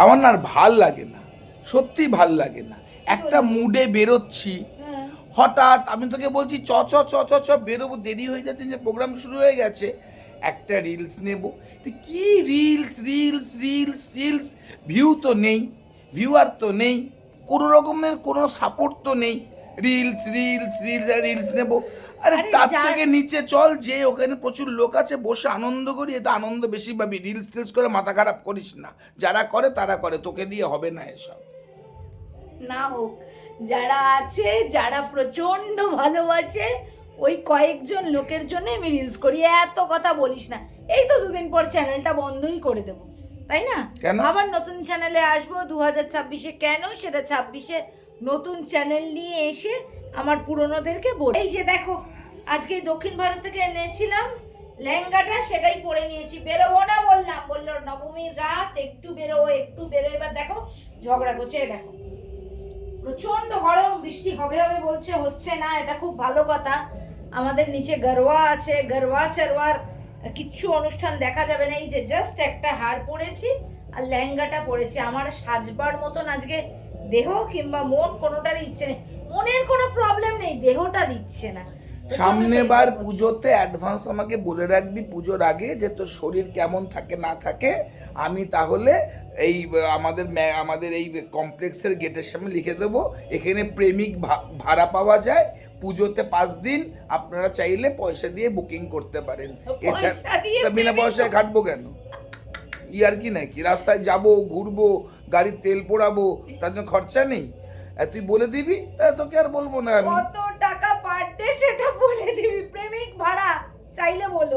আমার না আর ভালো লাগে না সত্যি ভালো লাগে না। একটা মুডে বেরোচ্ছি হ্যাঁ। হঠাৎ আমি তোকে বলছি চ চ চ চ চ বেরোবো দেরি হয়ে যাচ্ছে যে প্রোগ্রাম শুরু হয়ে গেছে। একটা রিলস নেব। কি reels reels reels reels view তো নেই ভিউয়ার তো নেই কোনো রকমের কোনো সাপোর্ট তো নেই। রিলস রিলস রিলস আর রিলস নেব। আরে আরে তার থেকে নিচে চল যে ওখানে প্রচুর লোক আছে বসে আনন্দ করি এতে আনন্দ বেশি পাবি। রিলস টিলস করে মাথা খারাপ করিস না। যারা করে তারা করে। তোকে দিয়ে হবে না এসব। না হোক যারা আছে যারা প্রচণ্ড ভালোবাসে ওই কয়েকজন লোকের জন্য আমি রিলস করি। এত কথা বলিস না। এই তো দুদিন পর চ্যানেলটা বন্ধই করে দেবো। তাই না? আবার নতুন চ্যানেলে আসব। দু হাজার ছাব্বিশে কেন? সেটা ছাব্বিশে নতুন চ্যানেল নিয়ে এসে আমার পুরনোদেরকে বল এই যে দেখো, আজকে দক্ষিণ ভারত থেকে এনেছিলাম লেহেঙ্গাটা, সেটাই পরে নিয়েছি। বেরোবো না বললাম, বলল নবমীর রাত, একটু বেরোবো, একটু বেরো এবার দেখো, ঝগড়া করছে দেখো। প্রচণ্ড গরম, বৃষ্টি হবে হবে বলছে, হচ্ছে না, এটা খুব ভালো কথা। আমাদের নিচে গরওয়া আছে গরওয়া চরওয়ার কিচ্ছু অনুষ্ঠান দেখা যাবে না। এই যে জাস্ট একটা হার পরেছি আর লেহেঙ্গাটা পরেছি। আমার সাজবার মতন আজকে দেহ কিংবা মন কোনোটার ইচ্ছে নেই। মনের কোনো প্রবলেম নেই দেহটা দিচ্ছে না। তো চলো সামনে সেইটাই বার পুজোতে অ্যাডভান্স আমাকে বলে রাখবি পুজোর আগে যে তোর শরীর কেমন থাকে না থাকে। আমি তাহলে এই আমাদের আমাদের এই কমপ্লেক্সের গেটের সামনে লিখে দেবো। এখানে প্রেমিক ভাড়া পাওয়া যায়। পুজোতে পাঁচ দিন আপনারা চাইলে পয়সা দিয়ে বুকিং করতে পারেন। এছাড়া বিনা পয়সায় ঘাটবো কেন? ইয়ার কি নাকি? রাস্তায় যাব, ঘুরবো, গাড়ির তেল পোড়াবো, তার জন্য খরচা নেই? আর তুই বলে দিবি? তাহলে তোকে আর বলব না আমি। কত টাকা পার ডে সেটা বলে দিবি? প্রেমিক ভাড়া, চাইলে বলো